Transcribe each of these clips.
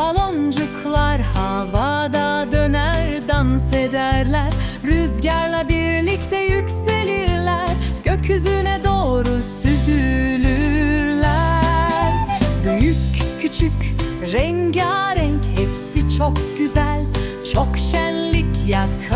Baloncuklar havada döner dans ederler. Rüzgarla birlikte yükselirler. Gökyüzüne doğru süzülürler. Büyük küçük rengarenk hepsi çok güzel. Çok şenlik yak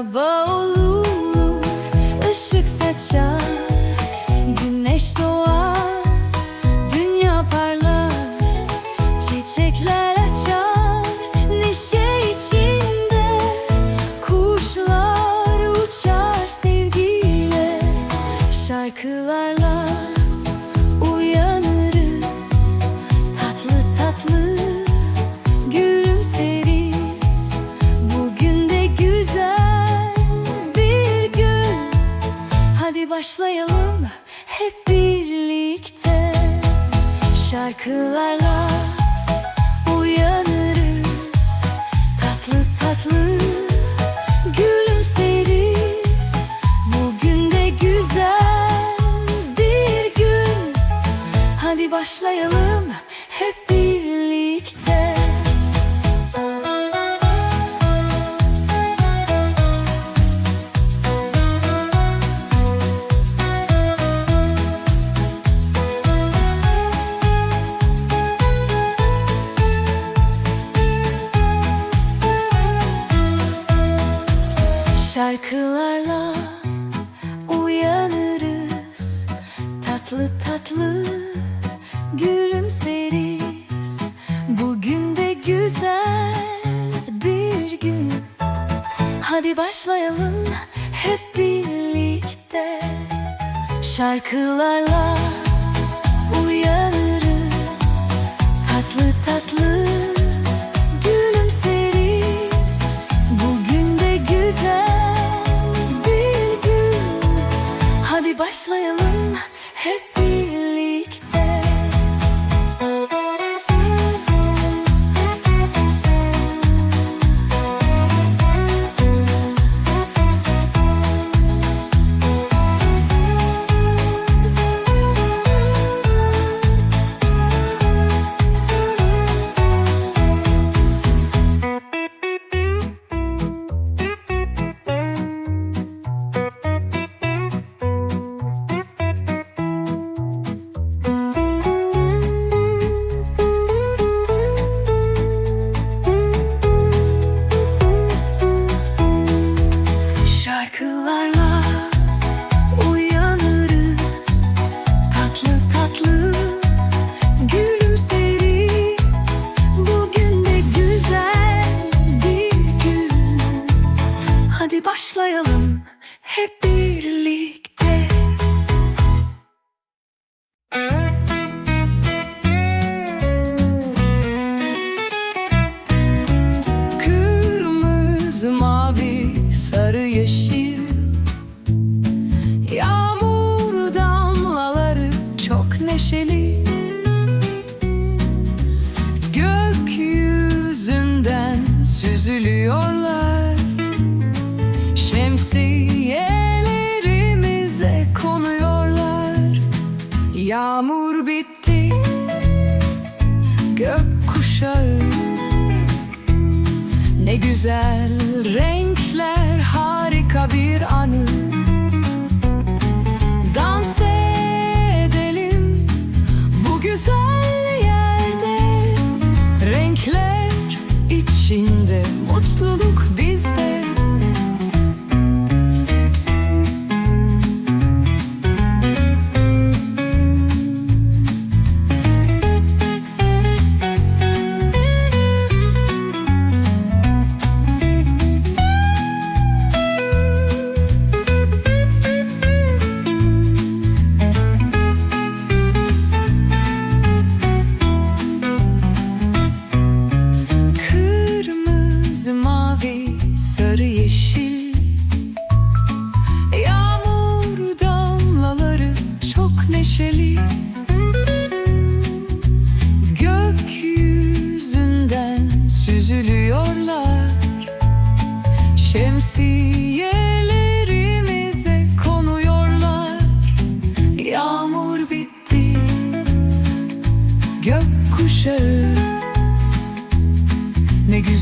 sabah olur Işık saçar şarkılarla uyanırız. Tatlı tatlı gülümseriz. Bugün de güzel bir gün. Hadi başlayalım. Hadi başlayalım hep birlikte. Şarkılarla uyanırız Tatlı tatlı güzel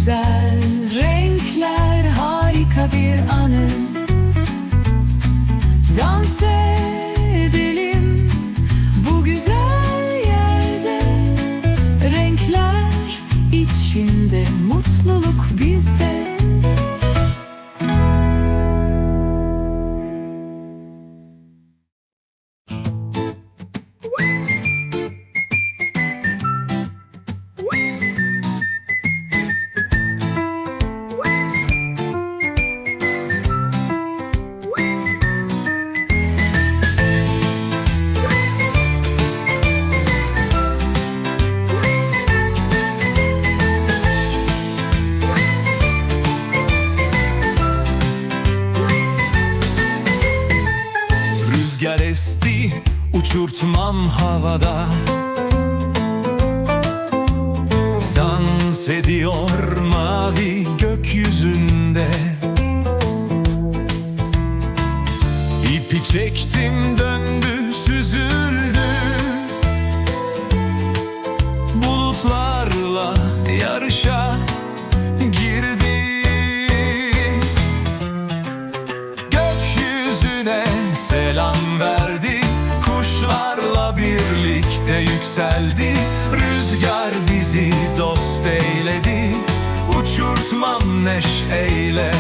precisar. Uçurtmam havada neşeyle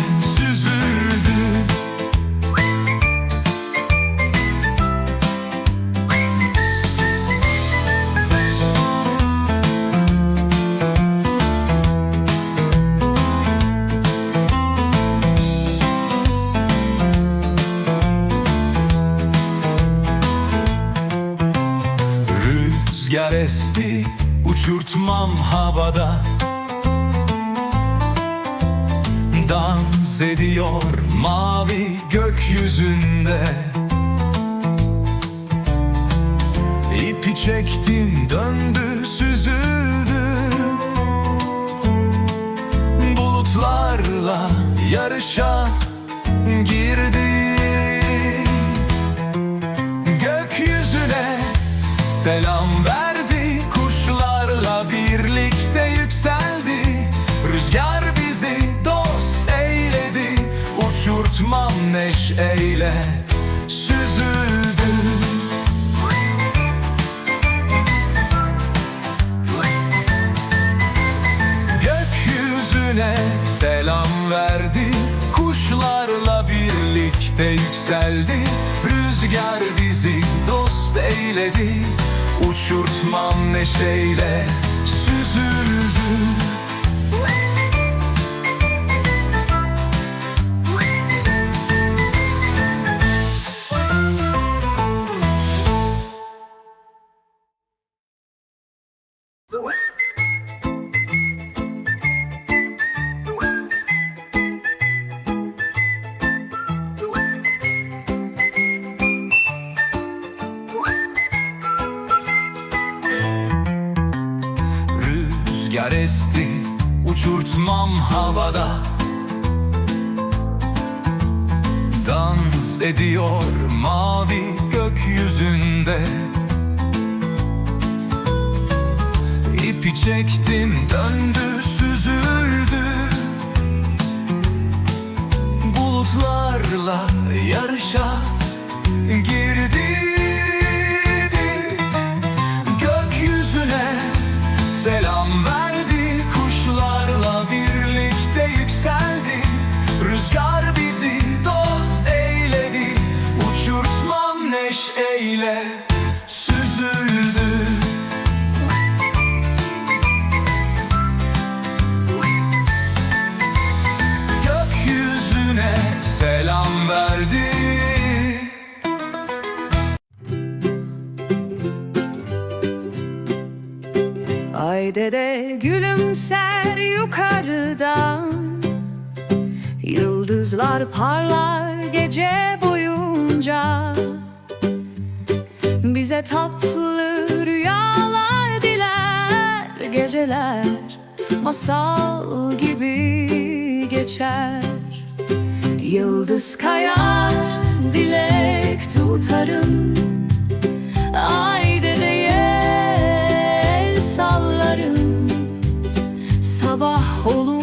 ediyor mavi gökyüzünde. İpi çektim döndü süzüldü. Bulutlarla yarışa girdi eyledi Uçurtmam neşeyle süzüldü havada. Dans ediyor mavi gökyüzünde. İpi çektim döndü süzüldü. Bulutlarla yarışa girdi dede gülümser yukarıdan Yıldızlar parlar gece boyunca. Bize tatlı rüyalar diler Geceler masal gibi geçer. Yıldız kayar dilek tutarım. Ay olunca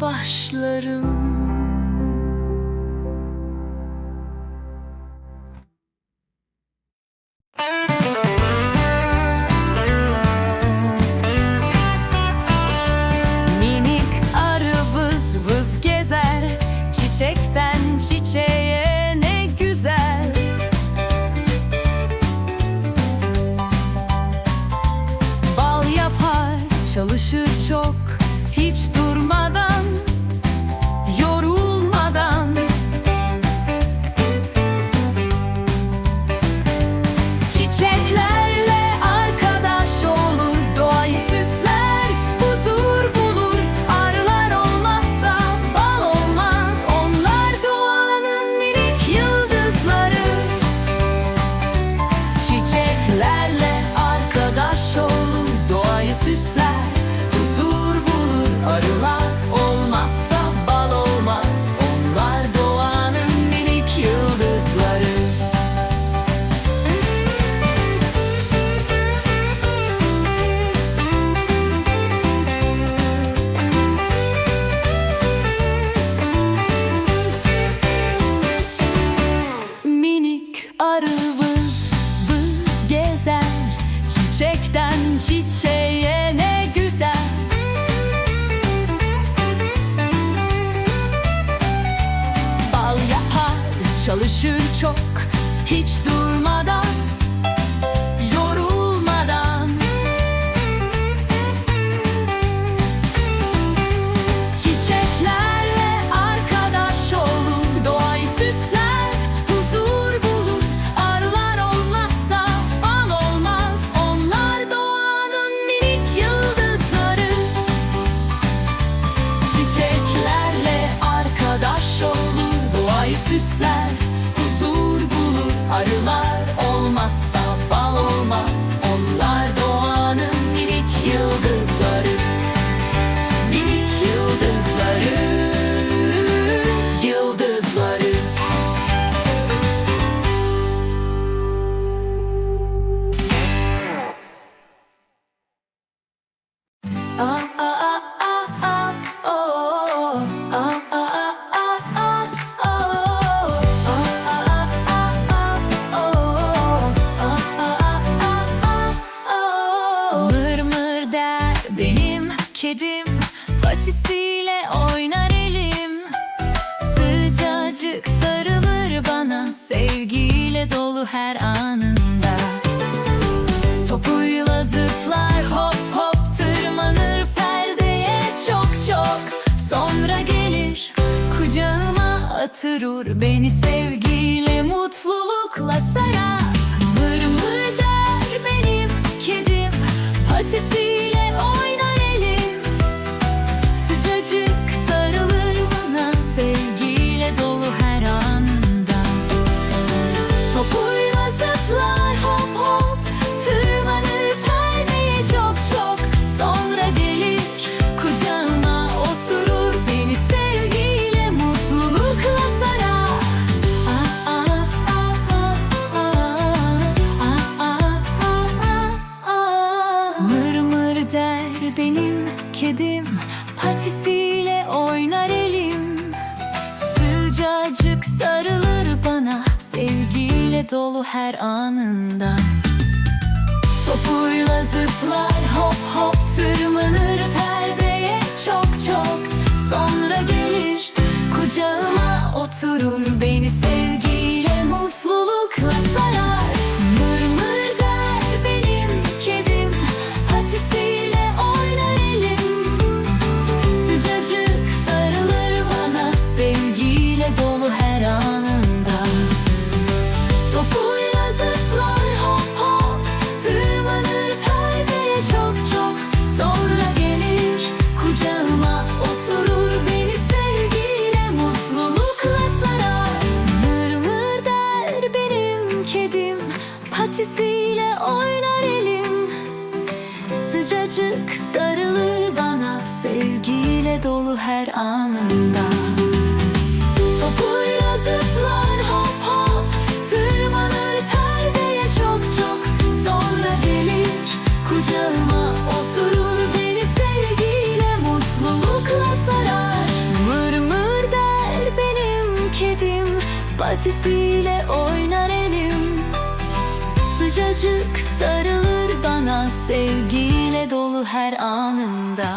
başlarım çalışır çok. Hiç durmadan から dolu her anında. Topuyla zıplar hop hop Tırmanır perdeye çok çok. Sonra gelir kucağıma oturur Beni sevgiyle Sıcacık sarılır bana sevgiyle dolu her anında. Topuyla zıplar hop hop Tırmanır perdeye çok çok. Sonra gelir kucağıma oturur Beni sevgiyle mutlulukla sarar. Mır mır der benim kedim Patisiyle oynar elim Sıcacık sarılır bana sevgiyle dolu her anında.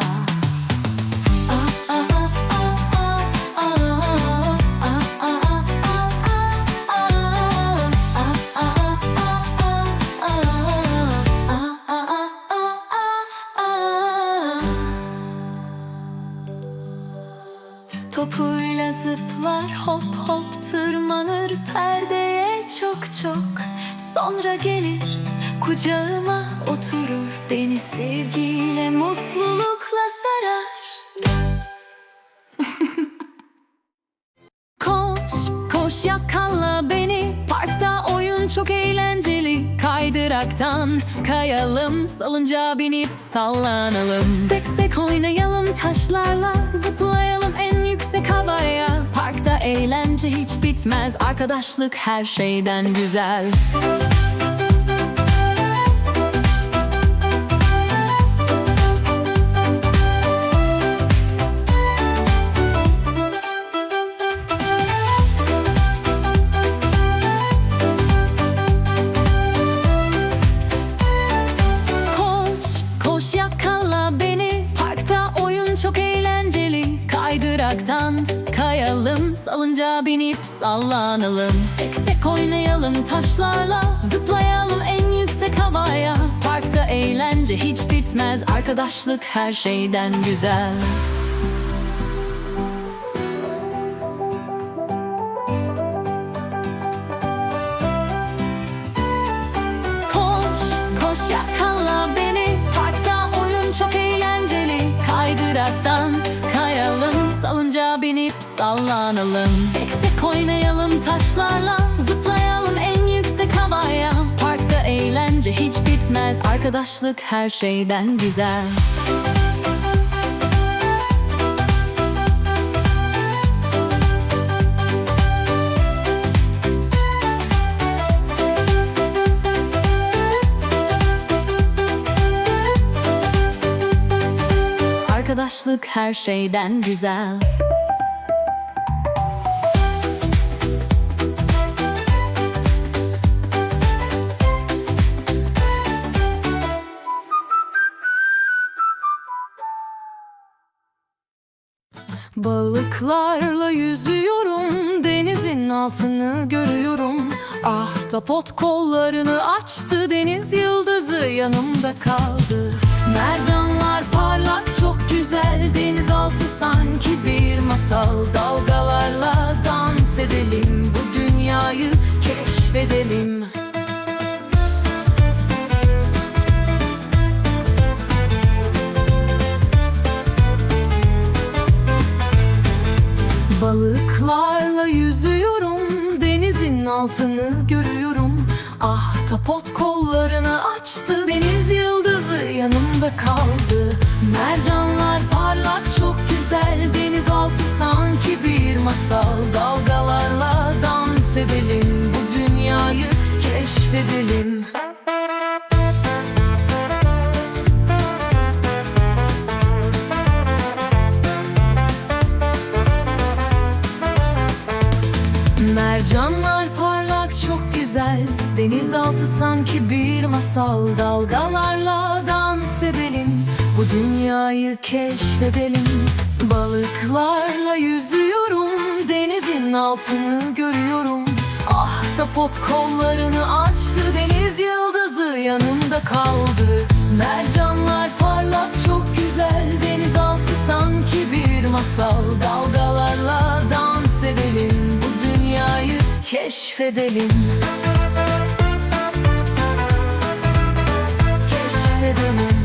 Topuyla zıplar hop hop tırmanır perdeye çok çok. Sonra gelir kucağıma oturur. Beni sevgiyle mutlulukla sarar. Koş, koş yakala beni. Parkta oyun çok eğlenceli. Kaydıraktan kayalım Salıncağa binip sallanalım. Seksek oynayalım taşlarla Zıplayalım en yüksek havaya Parkta eğlence hiç bitmez. Arkadaşlık her şeyden güzel taşlarla Zıplayalım en yüksek havaya. Parkta eğlence hiç bitmez Arkadaşlık her şeyden güzel. Koş, koş yakala beni. Parkta oyun çok eğlenceli. Kaydıraktan kayalım Salıncağa binip sallanalım. Seksek oynayalım taşlarla Zıplayalım havaya. Parkta eğlence hiç bitmez. Arkadaşlık her şeyden güzel. Arkadaşlık her şeyden güzel Balıklarla yüzüyorum denizin altını görüyorum. Ah tapot kollarını açtı deniz yıldızı yanımda kaldı. Mercanlar parlak çok güzel denizaltı sanki bir masal. Dalgalarla dans edelim bu dünyayı keşfedelim. Balıklarla yüzüyorum Denizin altını görüyorum. Ah tapot kollarını açtı Deniz yıldızı yanımda kaldı. Mercanlar parlak çok güzel Denizaltı sanki bir masal. Dalgalarla dans edelim Bu dünyayı keşfedelim. Denizaltı sanki bir masal. Dalgalarla dans edelim. Bu dünyayı keşfedelim. Balıklarla yüzüyorum. Denizin altını görüyorum. Ahtapot kollarını açtı. Deniz yıldızı yanımda kaldı. Mercanlar parlak çok güzel. Denizaltı sanki bir masal. Dalgalarla dans edelim. Bu dünyayı keşfedelim Keşfedelim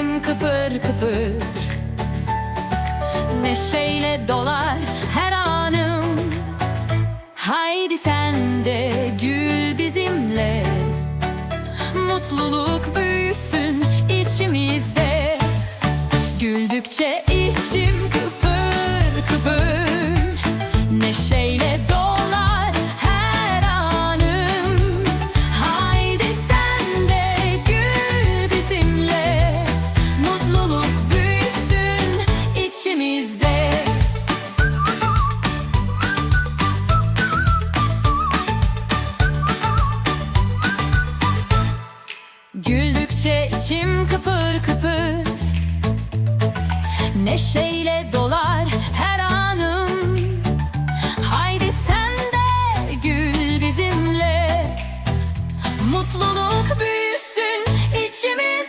içim kıpır kıpır. Neşeyle dolar her anım. Haydi sen de gül bizimle. Mutluluk büyüsün içimizde. Güldükçe kapı. Neşeyle dolar her anım. Haydi sen de gül bizimle. Mutluluk büyüsün içimiz.